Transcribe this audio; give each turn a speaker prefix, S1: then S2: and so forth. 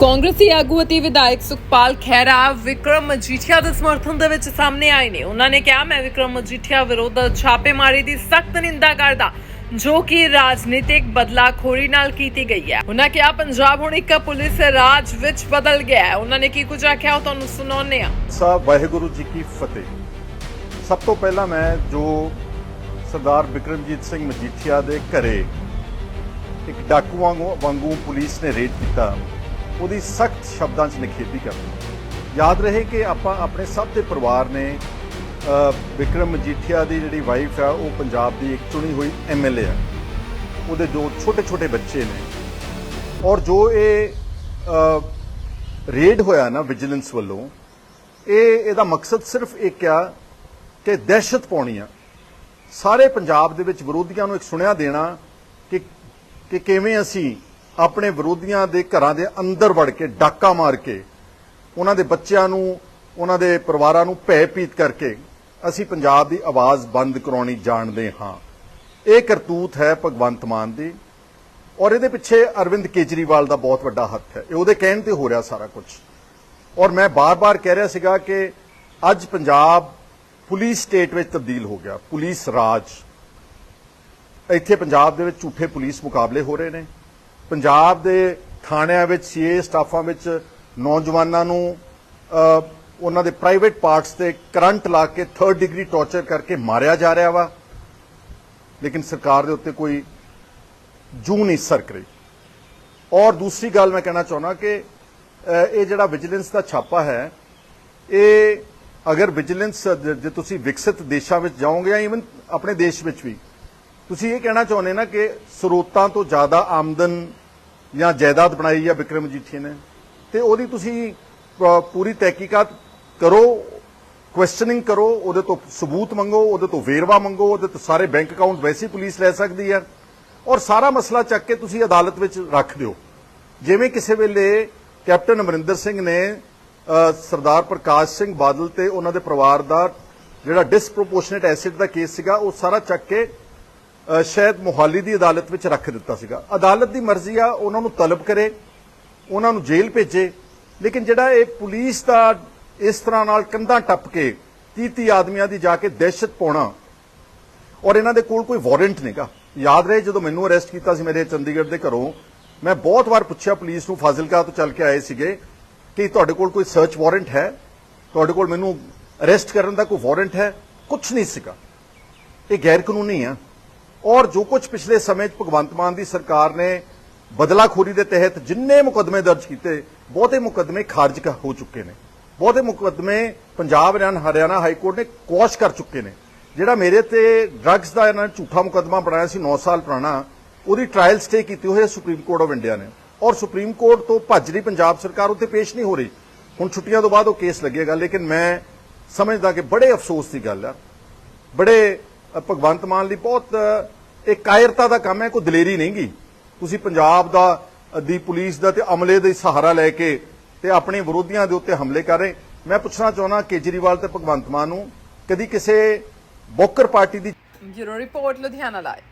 S1: ਕਾਂਗਰਸੀ ਆਗੂ ਅਤੇ ਵਿਧਾਇਕ ਸੁਖਪਾਲ ਖਹਿਰਾ ਵਿਕਰਮ ਮਜੀਠੀਆ ਦੇ ਸਮਰਥਨ ਦੇ ਵਿੱਚ ਸਾਹਮਣੇ ਆਏ ਨੇ। ਉਹਨਾਂ ਨੇ ਕਿਹਾ, ਮੈਂ ਵਿਕਰਮ ਮਜੀਠੀਆ ਵਿਰੁੱਧ ਛਾਪੇਮਾਰੀ ਦੀ ਸਖਤ ਨਿੰਦਾ ਕਰਦਾ, ਜੋ ਕਿ ਰਾਜਨੀਤਿਕ ਬਦਲਾਖੋਰੀ ਨਾਲ ਕੀਤੀ ਗਈ ਹੈ। ਉਹਨਾਂ ਕਿਹਾ, ਪੰਜਾਬ ਹੁਣ ਇੱਕ ਪੁਲਿਸ ਰਾਜ ਵਿੱਚ ਬਦਲ ਗਿਆ ਹੈ। ਉਹਨਾਂ ਨੇ ਕੀ ਕੁਝ ਆਖਿਆ, ਉਹ ਤੁਹਾਨੂੰ ਸੁਣਾਉਂਦੇ ਆ
S2: ਸਾਹਿਬ ਵਾਹਿਗੁਰੂ ਜੀ ਕੀ ਫਤਿਹ। ਸਭ ਤੋਂ ਪਹਿਲਾਂ ਮੈਂ ਜੋ ਸਰਦਾਰ ਬਿਕਰਮਜੀਤ ਸਿੰਘ ਮਜੀਠੀਆ ਦੇ ਘਰੇ ਇੱਕ ਡਾਕੂ ਵਾਂਗੂ ਪੁਲਿਸ ਨੇ ਰੇਡ ਕੀਤਾ ਉਹਦੀ ਸਖਤ ਸ਼ਬਦਾਂ 'ਚ ਨਿਖੇਧੀ ਕਰਦਾ ਯਾਦ ਰਹੇ ਕਿ ਆਪਾਂ ਆਪਣੇ ਸਭ ਦੇ ਪਰਿਵਾਰ ਨੇ ਅ, ਬਿਕਰਮ ਮਜੀਠੀਆ ਦੀ ਜਿਹੜੀ ਵਾਈਫ ਆ ਉਹ ਪੰਜਾਬ ਦੀ ਇੱਕ ਚੁਣੀ ਹੋਈ ਐਮਐਲਏ ਆ। ਉਹਦੇ ਜੋ ਛੋਟੇ ਛੋਟੇ ਬੱਚੇ ਨੇ। ਔਰ ਜੋ ਇਹ ਰੇਡ ਹੋਇਆ ਨਾ ਵਿਜੀਲੈਂਸ ਵੱਲੋਂ ਇਹ ਇਹਦਾ ਮਕਸਦ ਸਿਰਫ ਇੱਕ ਆ ਕਿ ਦਹਿਸ਼ਤ ਪਾਉਣੀ ਆ। ਸਾਰੇ ਪੰਜਾਬ ਦੇ ਵਿੱਚ ਵਿਰੋਧੀਆਂ ਨੂੰ ਇੱਕ ਸੁਣਿਆ ਦੇਣਾ ਕਿ ਕਿ ਕਿਵੇਂ ਅਸੀਂ ਆਪਣੇ ਵਿਰੋਧੀਆਂ ਦੇ ਘਰਾਂ ਦੇ ਅੰਦਰ ਵੜ ਕੇ, ਡਾਕਾ ਮਾਰ ਕੇ, ਉਹਨਾਂ ਦੇ ਬੱਚਿਆਂ ਨੂੰ, ਉਹਨਾਂ ਦੇ ਪਰਿਵਾਰਾਂ ਨੂੰ ਭੈ ਪੀਤ ਕਰਕੇ ਅਸੀਂ ਪੰਜਾਬ ਦੀ ਆਵਾਜ਼ ਬੰਦ ਕਰਾਉਣੀ ਜਾਣਦੇ ਹਾਂ। ਇਹ ਕਰਤੂਤ ਹੈ ਭਗਵੰਤ ਮਾਨ ਦੀ ਔਰ ਇਹਦੇ ਪਿੱਛੇ ਅਰਵਿੰਦ ਕੇਜਰੀਵਾਲ ਦਾ ਬਹੁਤ ਵੱਡਾ ਹੱਥ ਹੈ। ਇਹ ਉਹਦੇ ਕਹਿਣ ਤੇ ਹੋ ਰਿਹਾ ਸਾਰਾ ਕੁਝ ਔਰ ਮੈਂ ਬਾਰ-ਬਾਰ ਕਹਿ ਰਿਹਾ ਸੀਗਾ ਕਿ ਅੱਜ ਪੰਜਾਬ ਪੁਲਿਸ ਸਟੇਟ ਵਿੱਚ ਤਬਦੀਲ ਹੋ ਗਿਆ, ਪੁਲਿਸ ਰਾਜ। ਇੱਥੇ ਪੰਜਾਬ ਦੇ ਵਿੱਚ ਝੂਠੇ ਪੁਲਿਸ ਮੁਕਾਬਲੇ ਹੋ ਰਹੇ ਨੇ। ਪੰਜਾਬ ਦੇ ਥਾਣਿਆਂ ਵਿੱਚ ਸੀਏ ਸਟਾਫਾਂ ਵਿੱਚ ਨੌਜਵਾਨਾਂ ਨੂੰ ਉਹਨਾਂ ਦੇ ਪ੍ਰਾਈਵੇਟ ਪਾਰਟਸ ਤੇ ਕਰੰਟ ਲਾ ਕੇ 3rd ਡਿਗਰੀ ਟਾਰਚਰ ਕਰਕੇ ਮਾਰਿਆ ਜਾ ਰਿਹਾ ਵਾ। ਲੇਕਿਨ ਸਰਕਾਰ ਦੇ ਉੱਤੇ ਕੋਈ ਜੂ ਨਹੀਂ ਸਰਕ ਰਹੀ। ਔਰ ਦੂਸਰੀ ਗੱਲ ਮੈਂ ਕਹਿਣਾ ਚਾਹੁੰਦਾ ਕਿ ਇਹ ਜਿਹੜਾ ਵਿਜੀਲੈਂਸ ਦਾ ਛਾਪਾ ਹੈ, ਇਹ ਅਗਰ ਵਿਜੀਲੈਂਸ, ਜੇ ਤੁਸੀਂ ਵਿਕਸਿਤ ਦੇਸ਼ਾਂ ਵਿੱਚ ਜਾਓਗੇ ਜਾਂ ਇਵਨ ਆਪਣੇ ਦੇਸ਼ ਵਿੱਚ ਵੀ, ਤੁਸੀਂ ਇਹ ਕਹਿਣਾ ਚਾਹੁੰਦੇ ਨਾ ਕਿ ਸਰੋਤਾਂ ਤੋਂ ਜ਼ਿਆਦਾ ਆਮਦਨ ਜਾਂ ਜਾਇਦਾਦ ਬਣਾਈ ਆ ਵਿਕਰਮ ਜੀਠੀ ਨੇ। ਤੇ ਉਹਦੀ ਤੁਸੀਂ ਪੂਰੀ ਤਹਿਕੀਕਾਤ ਕਰੋ ਕੁਐਸਚਨਿੰਗ ਕਰੋ, ਉਹਦੇ ਤੋਂ ਸਬੂਤ ਮੰਗੋ, ਉਹਦੇ ਤੋਂ ਵੇਰਵਾ ਮੰਗੋ, ਉਹਦੇ ਤੋਂ ਸਾਰੇ ਬੈਂਕ ਅਕਾਊਂਟ ਵੈਸੇ ਪੁਲਿਸ ਲੈ ਸਕਦੀ ਹੈ ਔਰ ਸਾਰਾ ਮਸਲਾ ਚੱਕ ਕੇ ਤੁਸੀਂ ਅਦਾਲਤ ਵਿੱਚ ਰੱਖ ਦਿਓ। ਜਿਵੇਂ ਕਿਸੇ ਵੇਲੇ ਕੈਪਟਨ ਅਮਰਿੰਦਰ ਸਿੰਘ ਨੇ ਸਰਦਾਰ ਪ੍ਰਕਾਸ਼ ਸਿੰਘ ਬਾਦਲ ਤੇ ਉਹਨਾਂ ਦੇ ਪਰਿਵਾਰ ਦਾ ਜਿਹੜਾ ਡਿਸਪ੍ਰੋਪੋਰਸ਼ਨੇਟ ਐਸਿਡ ਦਾ ਕੇਸ ਸੀਗਾ, ਉਹ ਸਾਰਾ ਚੱਕ ਕੇ ਸ਼ਾਇਦ ਮੁਹਾਲੀ ਦੀ ਅਦਾਲਤ ਵਿੱਚ ਰੱਖ ਦਿੱਤਾ ਸੀਗਾ। ਅਦਾਲਤ ਦੀ ਮਰਜ਼ੀ ਆ, ਉਹਨਾਂ ਨੂੰ ਤਲਬ ਕਰੇ, ਉਹਨਾਂ ਨੂੰ ਜੇਲ੍ਹ ਭੇਜੇ, ਲੇਕਿਨ ਜਿਹੜਾ ਇਹ ਪੁਲਿਸ ਦਾ ਇਸ ਤਰ੍ਹਾਂ ਨਾਲ ਕੰਧਾਂ ਟੱਪ ਕੇ 30 30 ਆਦਮੀਆਂ ਦੀ ਜਾ ਕੇ ਦਹਿਸ਼ਤ ਪਾਉਣਾ, ਔਰ ਇਹਨਾਂ ਦੇ ਕੋਲ ਕੋਈ ਵਾਰੰਟ ਨਹੀਂਗਾ। ਯਾਦ ਰਹੇ ਜਦੋਂ ਮੈਨੂੰ ਅਰੈਸਟ ਕੀਤਾ ਸੀ ਮੇਰੇ ਚੰਡੀਗੜ੍ਹ ਦੇ ਘਰੋਂ, ਮੈਂ ਬਹੁਤ ਵਾਰ ਪੁੱਛਿਆ ਪੁਲਿਸ ਨੂੰ, ਫਾਜ਼ਿਲਕਾ ਤੋਂ ਚੱਲ ਕੇ ਆਏ ਸੀਗੇ ਕਿ ਤੁਹਾਡੇ ਕੋਲ ਕੋਈ ਸਰਚ ਵਾਰੰਟ ਹੈ? ਤੁਹਾਡੇ ਕੋਲ ਮੈਨੂੰ ਅਰੈਸਟ ਕਰਨ ਦਾ ਕੋਈ ਵਾਰੰਟ ਹੈ? ਕੁਝ ਨਹੀਂ ਸੀਗਾ। ਇਹ ਗੈਰ ਕਾਨੂੰਨੀ ਆ। ਔਰ ਜੋ ਕੁਝ ਪਿਛਲੇ ਸਮੇਂ 'ਚ ਭਗਵੰਤ ਮਾਨ ਦੀ ਸਰਕਾਰ ਨੇ ਬਦਲਾਖੋਰੀ ਦੇ ਤਹਿਤ ਜਿੰਨੇ ਮੁਕੱਦਮੇ ਦਰਜ ਕੀਤੇ, ਬਹੁਤੇ ਮੁਕੱਦਮੇ ਖਾਰਜ ਹੋ ਚੁੱਕੇ ਨੇ। ਬਹੁਤੇ ਮੁਕੱਦਮੇ ਪੰਜਾਬ ਹਰਿਆਣਾ ਹਰਿਆਣਾ ਹਾਈ ਕੋਰਟ ਨੇ ਕੁਆਸ਼ ਕਰ ਚੁੱਕੇ ਨੇ। ਜਿਹੜਾ ਮੇਰੇ ਤੇ ਡਰੱਗਸ ਦਾ ਇਹਨਾਂ ਨੇ ਝੂਠਾ ਮੁਕੱਦਮਾ ਬਣਾਇਆ ਸੀ 9 ਸਾਲ ਪੁਰਾਣਾ, ਉਹਦੀ ਟ੍ਰਾਇਲ ਸਟੇ ਕੀਤੀ ਹੋਈ ਹੈ ਸੁਪਰੀਮ ਕੋਰਟ ਆਫ ਇੰਡੀਆ ਨੇ। ਔਰ ਸੁਪਰੀਮ ਕੋਰਟ ਤੋਂ ਭੱਜ ਰਹੀ ਪੰਜਾਬ ਸਰਕਾਰ ਉੱਤੇ ਪੇਸ਼ ਨਹੀਂ ਹੋ ਰਹੀ। ਹੁਣ ਛੁੱਟੀਆਂ ਤੋਂ ਬਾਅਦ ਉਹ ਕੇਸ ਲੱਗੇਗਾ, ਲੇਕਿਨ ਮੈਂ ਸਮਝਦਾ ਕਿ ਬੜੇ ਅਫਸੋਸ ਦੀ ਗੱਲ ਆ। ਬੜੇ ਭਗਵੰਤ ਮਾਨ ਲਈ ਬਹੁਤ ਇਹ ਕਾਇਰਤਾ ਦਾ ਕੰਮ ਹੈ, ਕੋਈ ਦਲੇਰੀ ਨਹੀਂਗੀ। ਤੁਸੀਂ ਪੰਜਾਬ ਦਾ ਦੀ ਪੁਲਿਸ ਦਾ ਤੇ ਅਮਲੇ ਦਾ ਸਹਾਰਾ ਲੈ ਕੇ ਤੇ ਆਪਣੇ ਵਿਰੋਧੀਆਂ ਦੇ ਉੱਤੇ ਹਮਲੇ ਕਰ ਰਹੇ। ਮੈਂ ਪੁੱਛਣਾ ਚਾਹੁੰਦਾ, ਕੇਜਰੀਵਾਲ ਤੇ ਭਗਵੰਤ ਮਾਨ ਨੂੰ ਕਦੀ ਕਿਸੇ ਬੋਕਰ ਪਾਰਟੀ ਦੀ
S1: ਬਿਊਰੋ ਰਿਪੋਰਟ ਲੁਧਿਆਣਾ ਲਾਈਵ